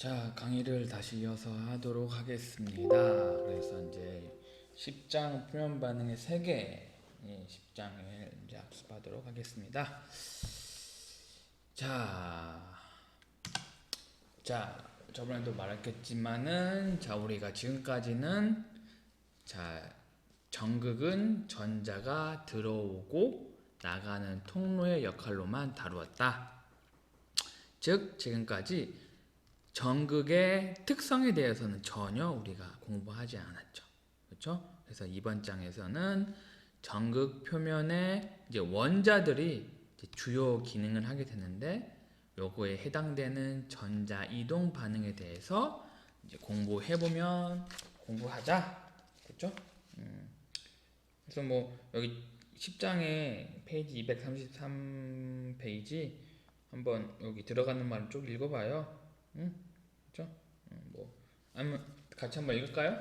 자, 강의를 다시 이어서 하도록 하겠습니다. 그래서 이제 10장 표면 반응의 3개, 예, 10장을 이제 학습하도록 하겠습니다. 자, 자, 저번에도 말했겠지만은, 자, 우리가 지금까지는, 자, 전극은 전자가 들어오고 나가는 통로의 역할로만 다루었다. 즉, 지금까지 전극의 특성에 대해서는 전혀 우리가 공부하지 않았죠. 그렇죠? 그래서 이번 장에서는 전극 표면에 이제 원자들이 이제 주요 기능을 하게 되는데 요거에 해당되는 전자 이동 반응에 대해서 이제 공부해 보면 공부하자. 됐죠? 음. 그래서 뭐 여기 10장에 페이지 233 페이지 한번 여기 들어가는 말을 쭉 읽어봐요. 응? 그죠? 음, 뭐 아니면 같이 한번 읽을까요?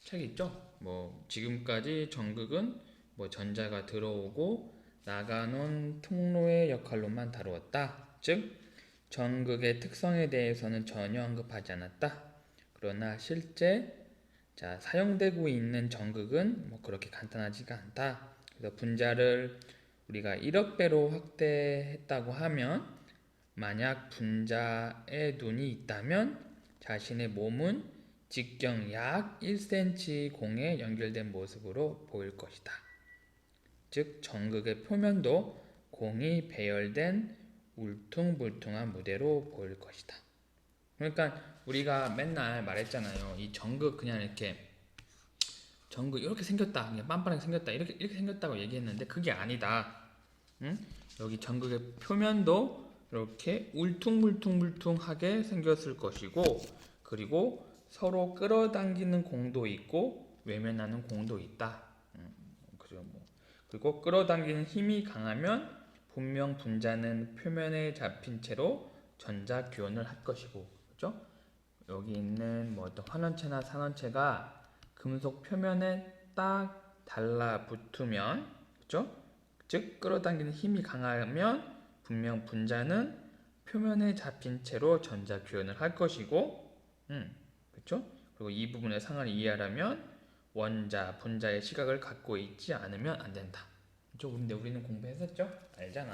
책이 있죠? 뭐 지금까지 전극은 뭐 전자가 들어오고 나가는 통로의 역할로만 다루었다. 즉 전극의 특성에 대해서는 전혀 언급하지 않았다. 그러나 실제 자 사용되고 있는 전극은 뭐 그렇게 간단하지가 않다. 그래서 분자를 우리가 1억 배로 확대했다고 하면 만약 분자의 눈이 있다면 자신의 몸은 직경 약 1cm 공에 연결된 모습으로 보일 것이다. 즉 전극의 표면도 공이 배열된 울퉁불퉁한 무대로 보일 것이다. 그러니까 우리가 맨날 말했잖아요. 이 전극 그냥 이렇게 전극 이렇게 생겼다, 그냥 빤빤하게 생겼다, 이렇게 이렇게 생겼다고 얘기했는데 그게 아니다. 응? 여기 전극의 표면도 이렇게 울퉁불퉁불퉁하게 생겼을 것이고 그리고 서로 끌어당기는 공도 있고 외면하는 공도 있다. 음, 뭐 그리고 끌어당기는 힘이 강하면 분명 분자는 표면에 잡힌 채로 전자 교환을 할 것이고 그죠? 여기 있는 뭐 어떤 환원체나 산원체가 금속 표면에 딱 달라붙으면 그죠? 즉 끌어당기는 힘이 강하면 분명 분자는 표면에 잡힌 채로 전자 교환을 할 것이고, 음, 그렇죠? 그리고 이 부분의 상을 이해하려면 원자, 분자의 시각을 갖고 있지 않으면 안 된다. 그렇죠? 근데 우리는 공부했었죠? 알잖아.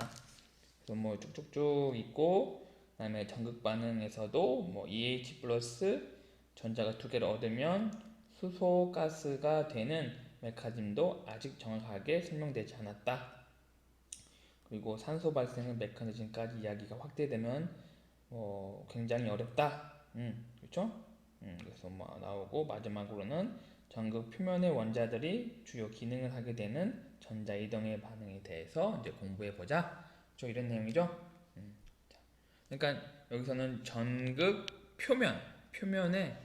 그래서 뭐 쭉쭉쭉 있고, 그다음에 전극 반응에서도 뭐 EH 플러스 전자가 두 개를 얻으면 수소 가스가 되는 메커니즘도 아직 정확하게 설명되지 않았다. 그리고 산소 발생 메커니즘까지 이야기가 확대되면 뭐 굉장히 어렵다. 음, 그렇죠? 음, 그래서 뭐 나오고 마지막으로는 전극 표면의 원자들이 주요 기능을 하게 되는 전자 이동의 반응에 대해서 이제 공부해 보자. 저 이런 내용이죠. 음, 자, 그러니까 여기서는 전극 표면 표면에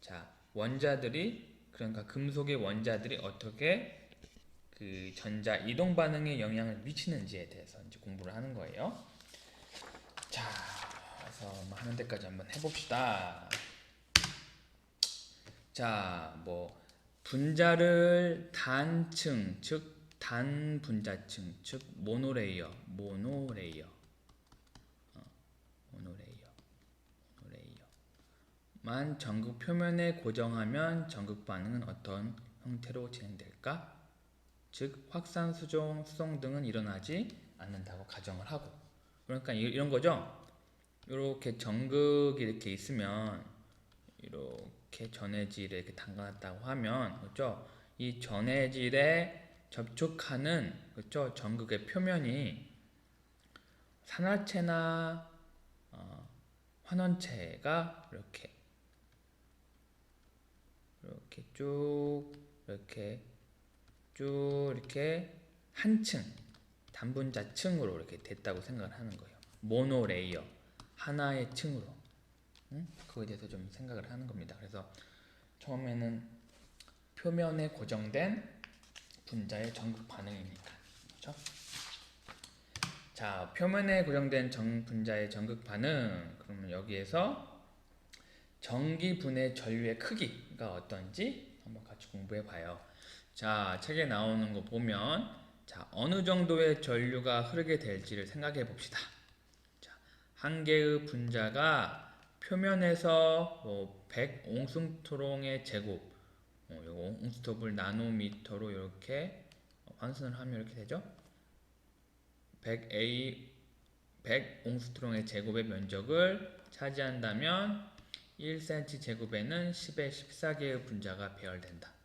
자 원자들이 그러니까 금속의 원자들이 어떻게 그 전자 이동 반응에 영향을 미치는지에 대해서 이제 공부를 하는 거예요. 자, 그래서 뭐 하는 데까지 한번 해봅시다. 자, 뭐 분자를 단층, 즉 단분자층, 즉 모노레이어, 모노레이어, 어, 모노레이어, 모노레이어만 전극 표면에 고정하면 전극 반응은 어떤 형태로 진행될까? 즉 확산, 수종, 수송 등은 일어나지 않는다고 가정을 하고 그러니까 이- 이런 거죠. 이렇게 전극이 이렇게 있으면 이렇게 전해질에 이렇게 담가놨다고 하면 그렇죠. 이 전해질에 접촉하는 그렇죠. 전극의 표면이 산화체나 어, 환원체가 이렇게 이렇게 쭉 이렇게 쭉 이렇게 한층 단분자층으로 이렇게 됐다고 생각을 하는 거예요. 모노 레이어 하나의 층으로 응? 그거에 대해서 좀 생각을 하는 겁니다. 그래서 처음에는 표면에 고정된 분자의 전극 반응이니까 그렇죠? 자 표면에 고정된 정 분자의 전극 반응 그러면 여기에서 전기 분해 전류의 크기가 어떤지 한번 같이 공부해 봐요. 자, 책에 나오는 거 보면 자, 어느 정도의 전류가 흐르게 될지를 생각해 봅시다. 자, 한 개의 분자가 표면에서 뭐 100 옹승토롱의 제곱 어, 요거 옹스톱을 나노미터로 이렇게 환산을 하면 이렇게 되죠. 100A 100 옹스트롱의 제곱의 면적을 차지한다면 1cm 제곱에는 10의 14개의 분자가 배열된다.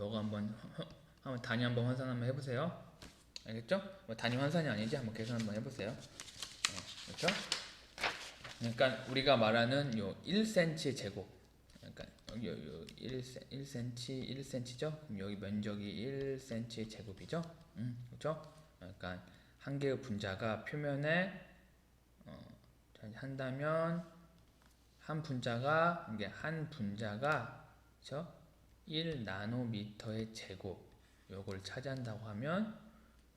어, 요거 한번 허- 한번 단위 한번 환산 한번 해보세요. 알겠죠? 뭐 단위 환산이 아니지 한번 계산 한번 해보세요. 어, 그렇죠? 그러니까 우리가 말하는 요 1cm 제곱 그러니까 여기 요, 요 1cm 1cm 1cm죠? 그럼 여기 면적이 1cm 제곱이죠? 음, 그렇죠? 그러니까 한 개의 분자가 표면에 어, 자, 한다면 한 분자가 이게 한 분자가 그렇죠? 1 나노미터의 제곱 요걸 차지한다고 하면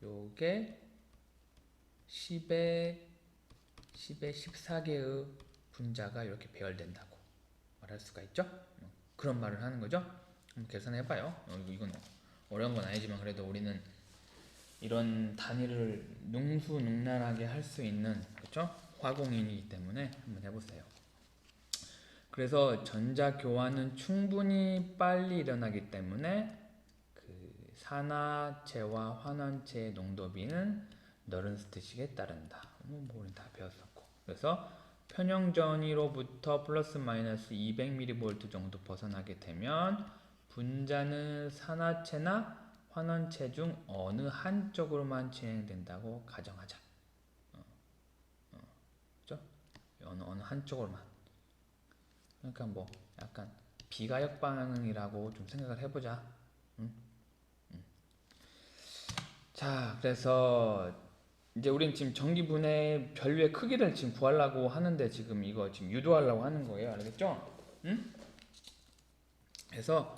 요게 10의 10의 14개의 분자가 이렇게 배열된다고 말할 수가 있죠. 어, 그런 말을 하는 거죠. 계산해봐요. 어, 이건 어려운 건 아니지만 그래도 우리는 이런 단위를 능수능란하게 할 수 있는 그렇죠? 화공인이기 때문에 한번 해보세요. 그래서 전자 교환은 충분히 빨리 일어나기 때문에 그 산화체와 환원체의 농도비는 너른스트식에 따른다. 뭐, 뭐 우린 다 배웠었고. 그래서 편형 전위로부터 플러스 마이너스 200mV 정도 벗어나게 되면 분자는 산화체나 환원체 중 어느 한쪽으로만 진행된다고 가정하자. 어, 어, 그죠? 어느 어느 한쪽으로만. 그러니까 뭐 약간 비가역 반응이라고 좀 생각을 해보자. 음? 음. 자, 그래서 이제 우린 지금 전기분의 변류의 크기를 지금 구하려고 하는데 지금 이거 지금 유도하려고 하는 거예요. 알겠죠? 응? 그래서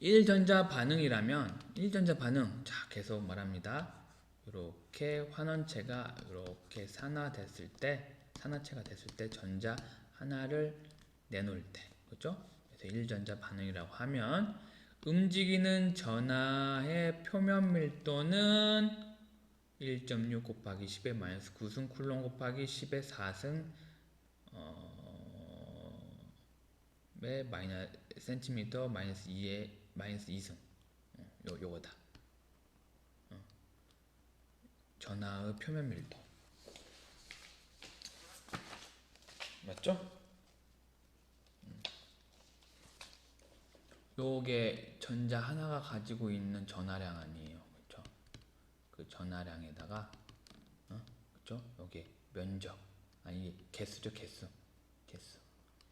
1전자 반응이라면 1전자 반응 자 계속 말합니다. 이렇게 환원체가 이렇게 산화됐을 때 산화체가 됐을 때 전자 하나를 내놓을 때 그렇죠? 그래서 1전자 반응이라고 하면 움직이는 전하의 표면 밀도는 1.6 곱하기 10의 마이너스 9승 쿨롱 곱하기 10의 4승 어, 의 마이너스 센티미터 마이너스 2의 마이너스 2승 어, 요 요거다. 어. 전하의 표면 밀도 맞죠? 요게 전자 하나가 가지고 있는 전하량 아니에요, 그렇죠? 그 전하량에다가 어? 그죠? 여기 면적 아니 개수죠 개수 개수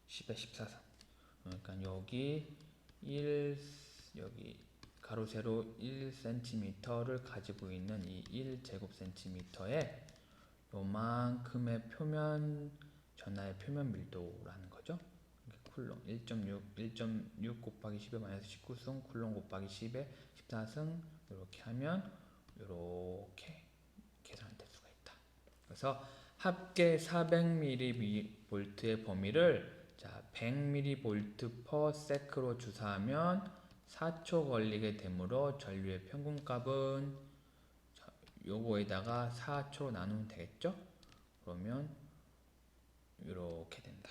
10에 14선 그러니까 여기 1 여기 가로 세로 1cm를 가지고 있는 이 1제곱cm에 요만큼의 표면 전하의 표면 밀도라는 쿨롱 1.6 1.6 곱하기 10의 마이너스 19승 쿨롱 곱하기 10의 14승 이렇게 하면 이렇게 계산될 수가 있다. 그래서 합계 400mV의 범위를 자 100mV per sec로 주사하면 4초 걸리게 되므로 전류의 평균값은 자, 요거에다가 4초 나누면 되겠죠? 그러면 이렇게 된다.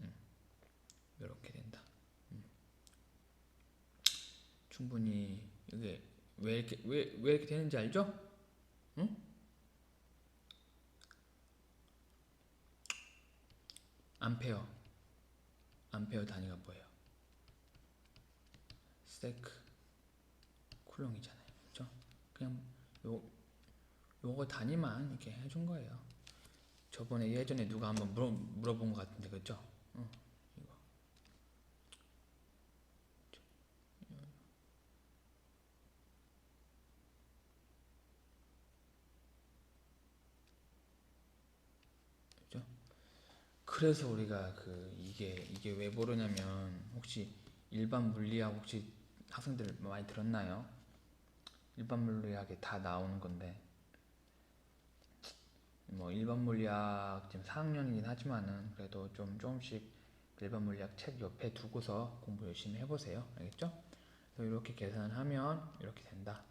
음, 이렇게 된다. 충분히 이게 왜 이렇게 왜, 왜 이렇게 되는지 알죠? 응? 암페어 암페어 단위가 뭐예요? 세크 쿨롱이잖아요, 그렇죠? 그냥 요 요거 단위만 이렇게 해준 거예요. 저번에 예전에 누가 한번 물어 물어본 것 같은데, 그렇죠? 응, 이거. 그래서 우리가 그 이게 이게 왜 모르냐면 혹시 일반 물리학 혹시 학생들 많이 들었나요? 일반 물리학에 다 나오는 건데 뭐 일반 물리학 지금 4학년이긴 하지만은 그래도 좀 조금씩 일반 물리학 책 옆에 두고서 공부 열심히 해보세요. 알겠죠? 그래서 이렇게 계산을 하면 이렇게 된다.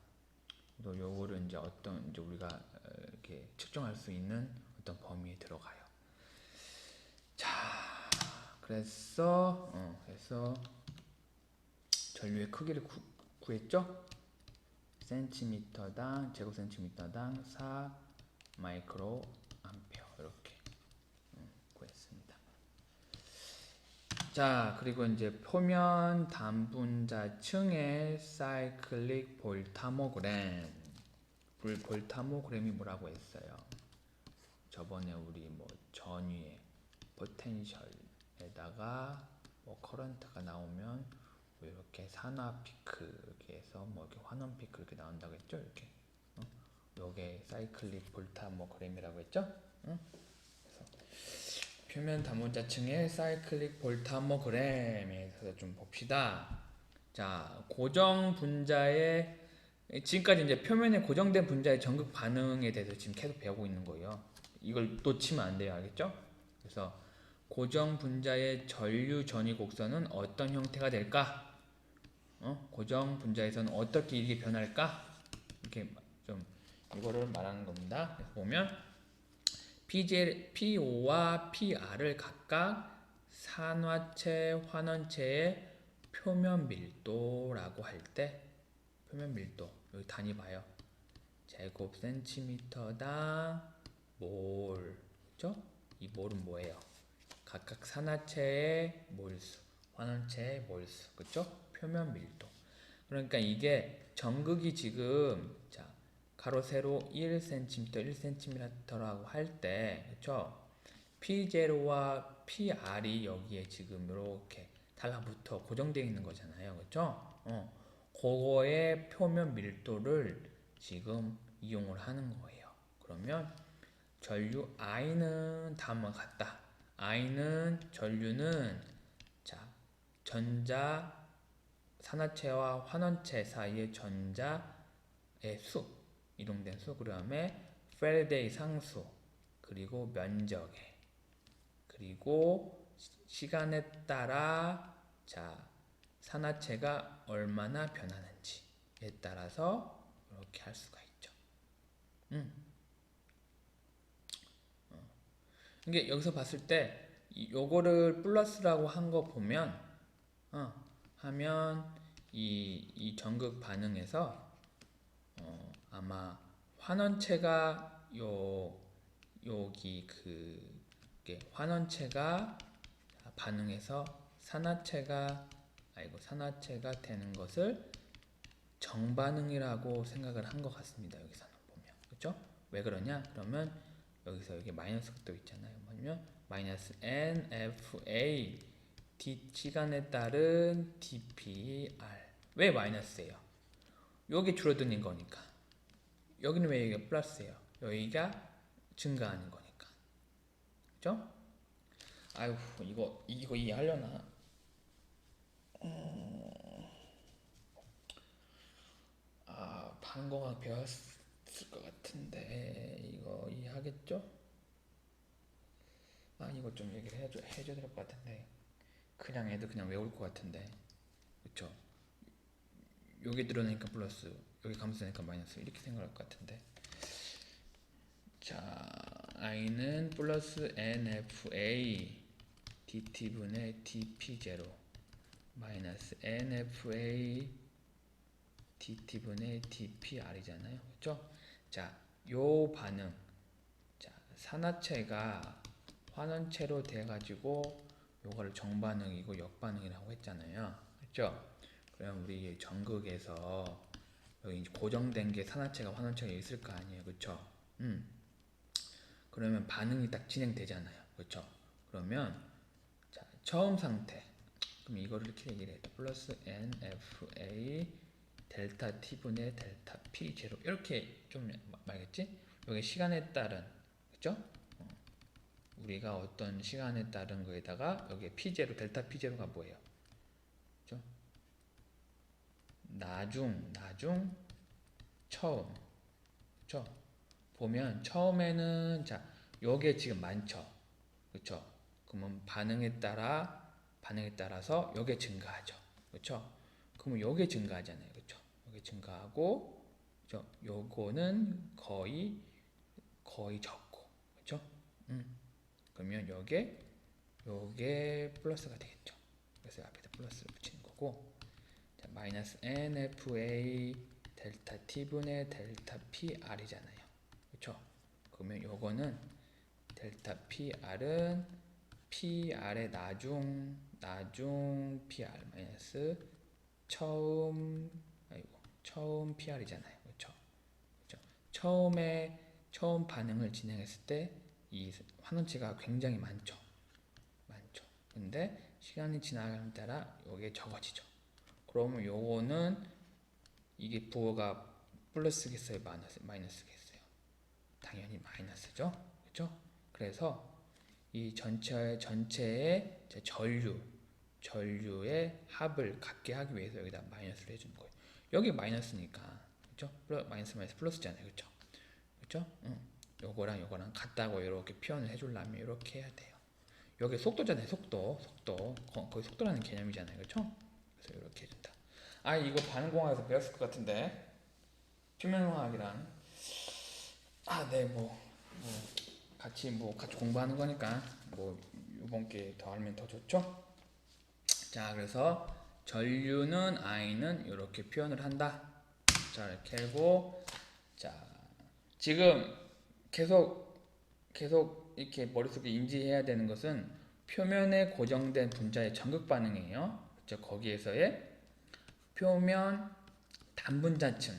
또 요거를 이제 어떤 이제 우리가 어, 이렇게 측정할 수 있는 어떤 범위에 들어가요. 자, 그래서 어, 그래서 전류의 크기를 구, 구했죠? 센티미터당 제곱 센티미터당 4 마이크로 암페어 이렇게 음, 구했습니다. 자 그리고 이제 표면 단분자층의 사이클릭 볼타모그램 불 볼타모그램이 뭐라고 했어요? 저번에 우리 뭐 전위에 포텐셜에다가 뭐 커런트가 나오면 뭐 이렇게 산화 피크 해서 뭐 이렇게 환원 피크 이렇게 나온다고 했죠? 이렇게 어? 요게 사이클릭 볼타모그램이라고 했죠? 응? 표면 단분자층의 사이클릭 볼타모그램에 대해서 좀 봅시다. 자, 고정 분자의 지금까지 이제 표면에 고정된 분자의 전극 반응에 대해서 지금 계속 배우고 있는 거예요. 이걸 놓치면 안 돼요, 알겠죠? 그래서 고정 분자의 전류 전위 곡선은 어떤 형태가 될까? 어? 고정 분자에서는 어떻게 이게 변할까? 이렇게 좀 이거를 말하는 겁니다. 보면 PJ, PO와 PR을 각각 산화체, 환원체의 표면 밀도라고 할 때 표면 밀도 여기 단위 봐요. 제곱 센티미터당 몰. 그죠? 이 몰은 뭐예요? 각각 산화체의 몰수, 환원체의 몰수. 그죠? 표면 밀도. 그러니까 이게 전극이 지금 자 가로 세로 1cm, 1cm라고 할 때, 그렇죠? P0와 PR이 여기에 지금 이렇게 달라붙어 고정되어 있는 거잖아요, 그렇죠? 어, 그거의 표면 밀도를 지금 이용을 하는 거예요. 그러면 전류 I는 다음과 같다. I는 전류는 자 전자 산화체와 환원체 사이의 전자의 수 이동된 수 그다음에 페르데이 상수 그리고 면적에 그리고 시간에 따라 자 산화체가 얼마나 변하는지에 따라서 이렇게 할 수가 있죠. 음. 어. 이게 여기서 봤을 때 요거를 플러스라고 한 거 보면 어, 하면 이, 이 전극 반응에서 어, 아마 환원체가 요 여기 그 환원체가 반응해서 산화체가 아이고 산화체가 되는 것을 정반응이라고 생각을 한 것 같습니다. 여기서는 보면 그렇죠? 왜 그러냐? 그러면 여기서 여기 마이너스 또 있잖아요. 뭐냐면 마이너스 NFA D 시간에 따른 DPR 왜 마이너스예요? 여기 줄어드는 거니까 여기는 왜 여기가 플러스예요? 여기가 증가하는 거니까 그죠? 아유 이거 이거 이해하려나? 음... 아 방공학 배웠을 것 같은데 하겠죠? 아 이거 좀 얘기를 해줘 해줘야 될 것 같은데. 그냥 애들 그냥 외울 것 같은데. 그쵸? 여기 들어내니까 플러스 여기 감소되니까 마이너스. 이렇게 생각할 것 같은데. 자 i는 플러스 nfa dt분의 dp0 마이너스 nfa dt분의 dpr이잖아요. 그쵸? 자 요 반응. 자 산화체가 환원체로 돼가지고 요거를 정반응이고 역반응이라고 했잖아요 그쵸? 그럼 우리 전극에서 여기 고정된 게 산화체가 환원체가 있을 거 아니에요 그쵸? 음. 그러면 반응이 딱 진행되잖아요 그쵸? 그러면 자, 처음 상태 그럼 이거를 이렇게 얘기를 해요 플러스 NFA 델타 T분의 델타 P 제로 이렇게 좀 말겠지? 여기 시간에 따른 그죠? 어. 우리가 어떤 시간에 따른 거에다가 여기 P 제로 델타 P 제로가 뭐예요? 그죠? 나중 나중 처음 그죠? 보면 처음에는 자 요게 지금 많죠 그쵸 그러면 반응에 따라 반응에 따라서 요게 증가하죠 그쵸 그러면 요게 증가하잖아요 그쵸 요게 증가하고 그쵸 요거는 거의 거의 적 고 그쵸 그러면 요게 요게 플러스가 되겠죠. 그래서 앞에다 플러스를 붙이는 거고 자, 마이너스 NFA 델타 T분의 델타 PR이잖아요. 그렇죠? 그러면 요거는 델타 PR은 PR의 나중 나중 PR 마이너스 처음 아이고 처음 PR이잖아요. 그렇죠? 그렇죠? 처음에 처음 반응을 진행했을 때 이 환원체가 굉장히 많죠. 많죠. 근데 시간이 지나감에 따라 이게 적어지죠. 그러면 요거는 이게 부호가 플러스겠어요, 마이너스 마이너스겠어요. 당연히 마이너스죠. 그렇죠? 그래서 이 전체 전체의 제 전류 전류의 합을 갖게 하기 위해서 여기다 마이너스를 해주는 거예요. 여기 마이너스니까? 플러, 마이너스 마이너스 플러스잖아요, 그렇죠? 그렇죠? 응. 요거랑 요거랑 같다고 이렇게 표현을 해주려면 이렇게 해야 돼요. 여기 속도잖아요, 속도, 속도. 거, 거의 속도라는 개념이잖아요, 그렇죠? 그래서 이렇게 해준다. 아 이거 반응공학에서 배웠을 것 같은데 표면공학이랑 아 네 뭐 뭐 같이 뭐 같이 공부하는 거니까 뭐 이번 게더 알면 더 좋죠. 자 그래서 전류는 I는 이렇게 표현을 한다. 자 이렇게 하고 자 지금 계속 계속 이렇게 머릿속에 인지해야 되는 것은 표면에 고정된 분자의 전극 반응이에요. 그렇죠? 거기에서의 표면 단분자층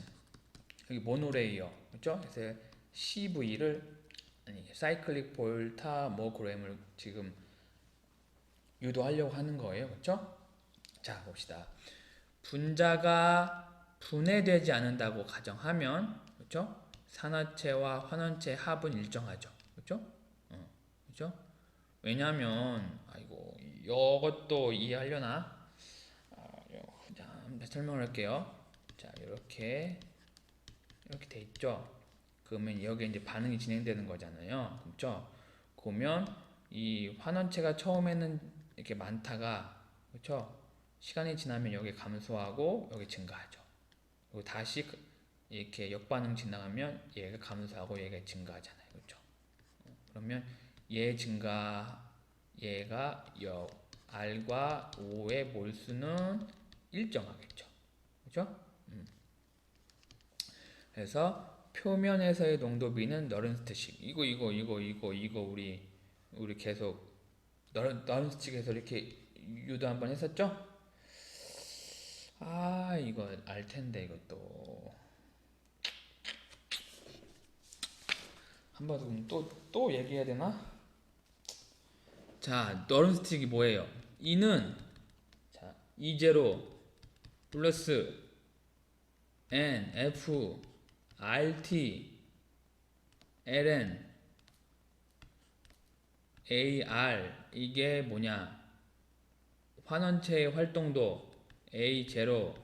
여기 모노레이어 그렇죠? 그래서 CV를 아니 사이클릭 볼타 모그램을 지금 유도하려고 하는 거예요. 그렇죠? 자, 봅시다. 분자가 분해되지 않는다고 가정하면 그렇죠? 산화체와 환원체 합은 일정하죠. 그렇죠? 어, 그렇죠? 왜냐하면 아이고 이것도 이해하려나? 한번 설명을 할게요. 자, 이렇게 이렇게 돼 있죠. 그러면 여기 이제 반응이 진행되는 거잖아요. 그렇죠? 그러면 이 환원체가 처음에는 이렇게 많다가 그렇죠? 시간이 지나면 여기 감소하고 여기 증가하죠. 그리고 다시 그- 이렇게 역반응 지나가면 얘가 감소하고 얘가 증가하잖아요. 그렇죠? 어, 그러면 얘 증가 얘가 역 R과 O의 몰수는 일정하겠죠. 그렇죠? 음. 그래서 표면에서의 농도비는 너른스트식 이거 이거 이거 이거 이거 우리 우리 계속 너른 너른스틱에서 이렇게 유도 한번 했었죠? 아 이거 알 텐데 이것도 한번 또또 얘기해야 되나? 자 너른스틱이 뭐예요? 이는 자 E0 플러스 N F RT LN AR 이게 뭐냐 환원체의 활동도 A0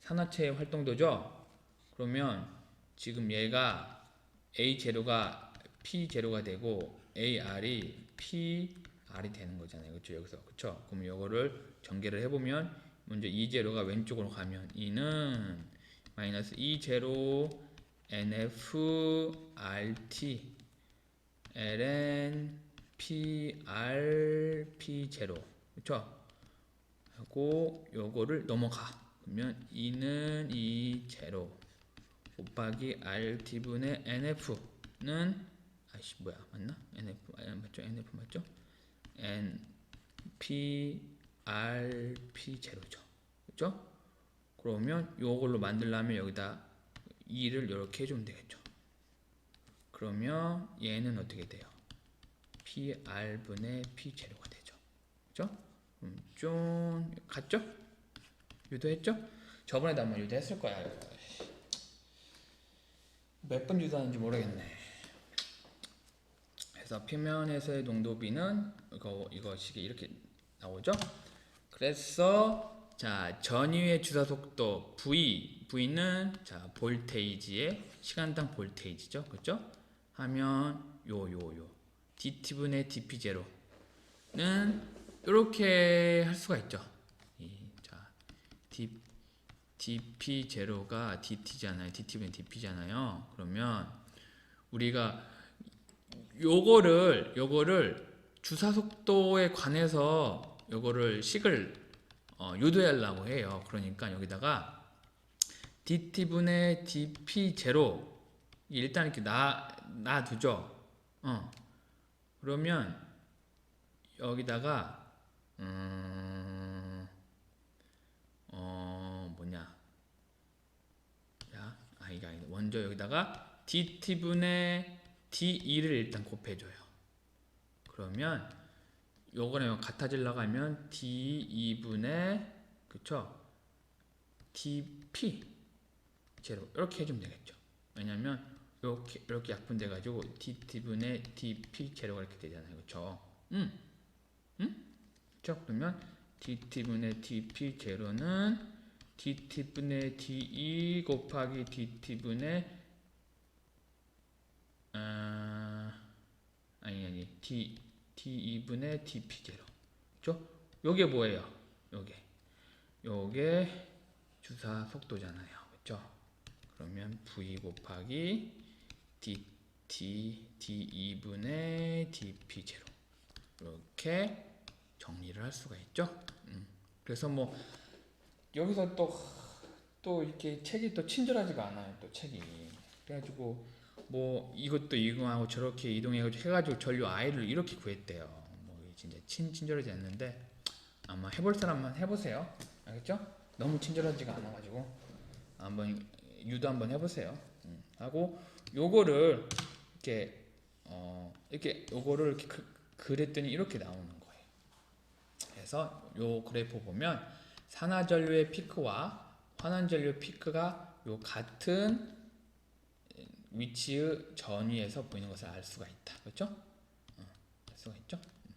산화체의 활동도죠 그러면 지금 얘가 A0가 P0가 되고 AR이 PR이 되는 거잖아요. 그렇죠 여기서. 그렇죠 그럼 이거를 전개를 해 보면 먼저 E0가 왼쪽으로 가면 E는 마이너스 E0 NF RT ln PR P0 그렇죠? 하고 요거를 넘어가. 그러면 E는 E0 곱하기 RT 분의 NF는 아이씨 뭐야 맞나? NF 아, 맞죠? NF 맞죠? N P R P0죠 그렇죠? 그러면 요걸로 만들려면 여기다 2를 이렇게 해주면 되겠죠. 그러면 얘는 어떻게 돼요? PR분의 P 제로가 되죠. 그죠? 음, 좀 같죠? 유도했죠? 저번에도 한번 유도했을 거야. 몇 번 유도하는지 모르겠네. 그래서 표면에서의 농도비는 이거 이거식이 이렇게 나오죠? 그래서 자 전위의 주사 속도 V V는 자 볼테이지의 시간당 볼테이지죠, 그렇죠? 하면 요 요 요 DT 분의 DP 제로는 이렇게 할 수가 있죠. 이 자 D DP 제로가 DT잖아요. DT 분의 DP잖아요. 그러면 우리가 요거를 요거를 주사 속도에 관해서 요거를 식을 어, 유도하려고 해요. 그러니까 여기다가 dt 분의 dp 제로 일단 이렇게 놔 놔두죠. 어. 그러면 여기다가 음, 어 뭐냐? 야, 아 이게 아니다. 먼저 여기다가 dt 분의 d2를 일단 곱해줘요. 그러면 요거랑 같아지려고 하면 d2분의 그쵸? dp 제로 이렇게 해주면 되겠죠. 왜냐면 이렇게 이렇게 약분돼 가지고 dt분의 dp 제로가 이렇게 되잖아요. 그렇죠? 음. 음? 그렇죠? 그러면 dt분의 dp 제로는 dt분의 d2 곱하기 dt분의 아 아니 아니 d d2분의 dp 제로. 그렇죠? 요게 뭐예요? 요게 요게 주사 속도잖아요. 그렇죠? 그러면 v 곱하기 dt d2분의 dp 제로 이렇게 정리를 할 수가 있죠. 음. 그래서 뭐 여기서 또 또 이렇게 책이 또 친절하지가 않아요. 또 책이 그래가지고 뭐 이것도 이거하고 저렇게 이동해가지고 해가지고 전류 i를 이렇게 구했대요. 뭐 진짜 친 친절하지 않는데 아마 해볼 사람만 해보세요. 알겠죠? 너무 친절하지가 않아가지고 한번 유도 한번 해보세요. 음, 하고 요거를 이렇게 어 이렇게 요거를 이렇게 그, 그랬더니 이렇게 나오는 거예요. 그래서 요 그래프 보면 산화전류의 피크와 환원전류 피크가 요 같은 위치의 전위에서 보이는 것을 알 수가 있다. 그렇죠? 어, 알 수가 있죠? 음.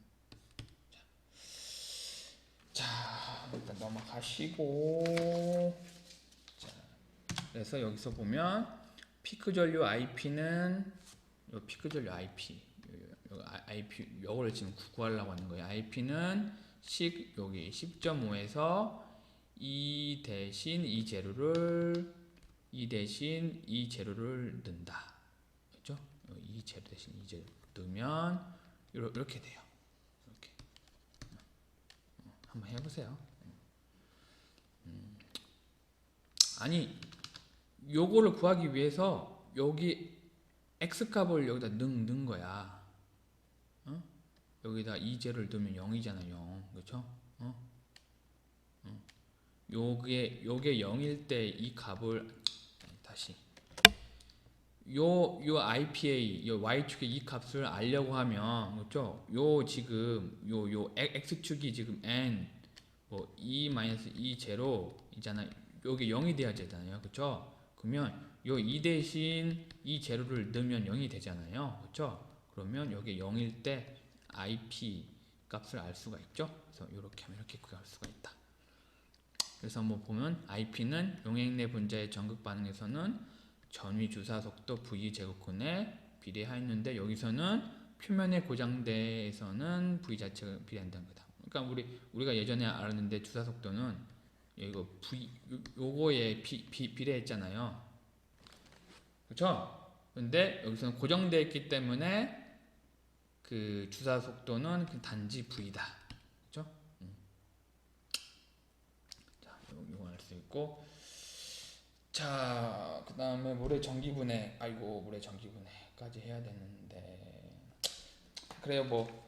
자, 자 일단 넘어가시고 자, 그래서 여기서 보면 피크 전류 IP는 요 피크 전류 IP 요, 요 IP 요거를 지금 구하려고 하는 거예요. IP는 식 여기 10.5에서 2 대신 이 재료를 2 대신 이 재료를 넣는다. 그렇죠? 이 재료 대신 이 재료 넣으면 이렇게 돼요. 이렇게 어, 한번 해보세요. 음. 아니 요거를 구하기 위해서 여기 x 값을 여기다 넣은 거야. 어? 여기다 이 재료를 넣으면 0이잖아, 0. 그렇죠? 어? 어. 요게 요게 0일 때 이 값을 다시 요 요 IPA 요 y축의 이 값을 알려고 하면 그렇죠? 요 지금 요 요 x축이 지금 n 뭐 e 마이너스 e 제로 있잖아. 요게 0이 돼야 되잖아요. 그렇죠? 그러면 요 2 대신 이 제로를 넣으면 0이 되잖아요. 그렇죠? 그러면 여기 0일 때 IP 값을 알 수가 있죠. 그래서 이렇게 하면 이렇게 구할 수가 있다. 그래서 뭐 보면 IP는 용액 분자의 전극 반응에서는 전위 주사 속도 V 제곱근에 비례하였는데 여기서는 표면의 고장대에서는 V 자체가 비례한다는 거다. 그러니까 우리 우리가 예전에 알았는데 주사 속도는 이거 V 요- 요거에 비, 비, 비례했잖아요. 그렇죠? 근데 여기서는 고정되어 있기 때문에 그 주사 속도는 그 단지 V다. 그렇죠? 음. 자, 요- 요거 알수 있고 자, 그 다음에 물의 전기분해. 아이고, 물의 전기분해까지 해야 되는데. 그래요. 뭐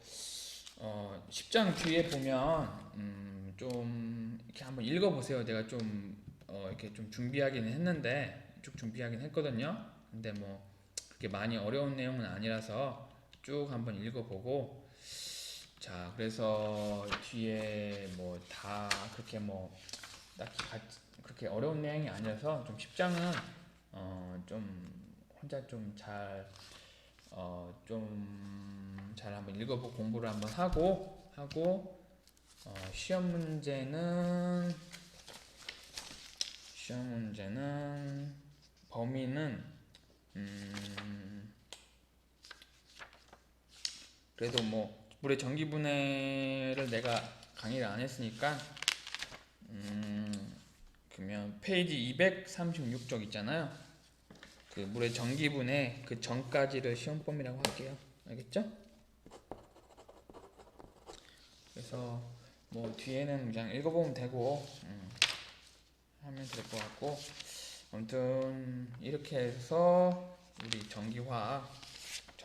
어, 10장 뒤에 보면 음, 좀 이렇게 한번 읽어 보세요. 내가 좀 어, 이렇게 좀 준비하긴 했는데 쭉 준비하긴 했거든요. 근데 뭐 그렇게 많이 어려운 내용은 아니라서 쭉 한번 읽어보고 자 그래서 뒤에 뭐 다 그렇게 뭐 딱히 그렇게 어려운 내용이 아니라서 좀 10장은 어, 좀 혼자 좀 잘 어, 좀 잘 한번 읽어보고 공부를 한번 하고 하고 어, 시험 문제는 시험 문제는 범위는 음, 그래도 뭐 물의 전기 분해를 내가 강의를 안 했으니까 음, 그러면 페이지 236쪽 있잖아요. 그 물의 전기 분해 그 전까지를 시험 범위라고 할게요. 알겠죠? 그래서 뭐 뒤에는 그냥 읽어보면 되고 음, 하면 될 것 같고 아무튼 이렇게 해서 우리 전기화학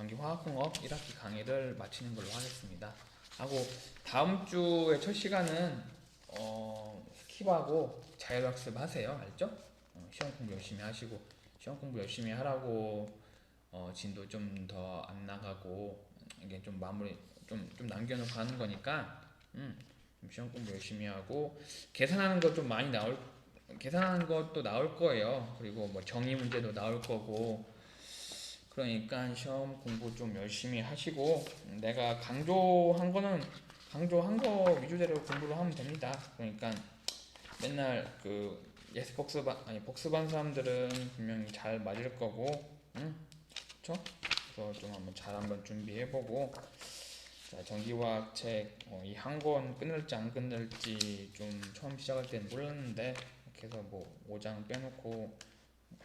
전기화학공업 1학기 강의를 마치는 걸로 하겠습니다. 하고 다음 주에 첫 시간은 어, 스킵하고 자율학습 하세요. 알죠? 어, 시험 공부 열심히 하시고 시험 공부 열심히 하라고 어, 진도 좀 더 안 나가고 이게 좀 마무리 좀 좀 남겨놓고 하는 거니까 음, 좀 시험 공부 열심히 하고 계산하는 거좀 많이 나올 계산하는 것도 나올 거예요. 그리고 뭐 정의 문제도 나올 거고 그러니까 시험 공부 좀 열심히 하시고 내가 강조한 거는 강조한 거 위주대로 공부를 하면 됩니다. 그러니까 맨날 그 예스 복습반 아니 복습한 사람들은 분명히 잘 맞을 거고, 응, 그렇죠? 그래서 좀 한번 잘 한번 준비해보고 자 전기화학 책이 한 권 끊을지 안 끊을지 좀 처음 시작할 때는 몰랐는데 해서 뭐 5장 빼놓고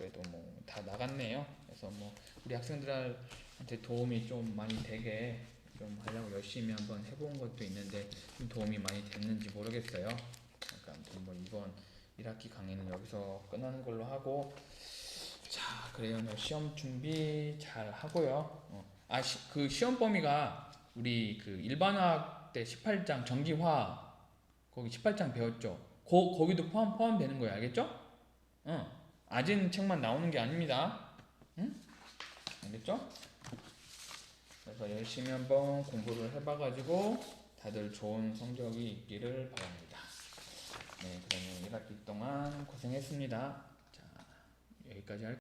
그래도 뭐 다 나갔네요. 그래서 뭐 우리 학생들한테 도움이 좀 많이 되게 좀 하려고 열심히 한번 해본 것도 있는데 좀 도움이 많이 됐는지 모르겠어요. 그러니까 이번 1학기 강의는 여기서 끝나는 걸로 하고 자 그래요. 뭐 시험 준비 잘 하고요. 어. 아그 시험 범위가 우리 그 일반화학 때 18장 전기화 거기 18장 배웠죠. 거, 거기도 포함 포함되는 거예요. 알겠죠? 어. 아진 책만 나오는 게 아닙니다. 응? 알겠죠? 그래서 열심히 한번 공부를 해봐가지고 다들 좋은 성적이 있기를 바랍니다. 네, 그러면 1학기 동안 고생했습니다. 자, 여기까지 할게요.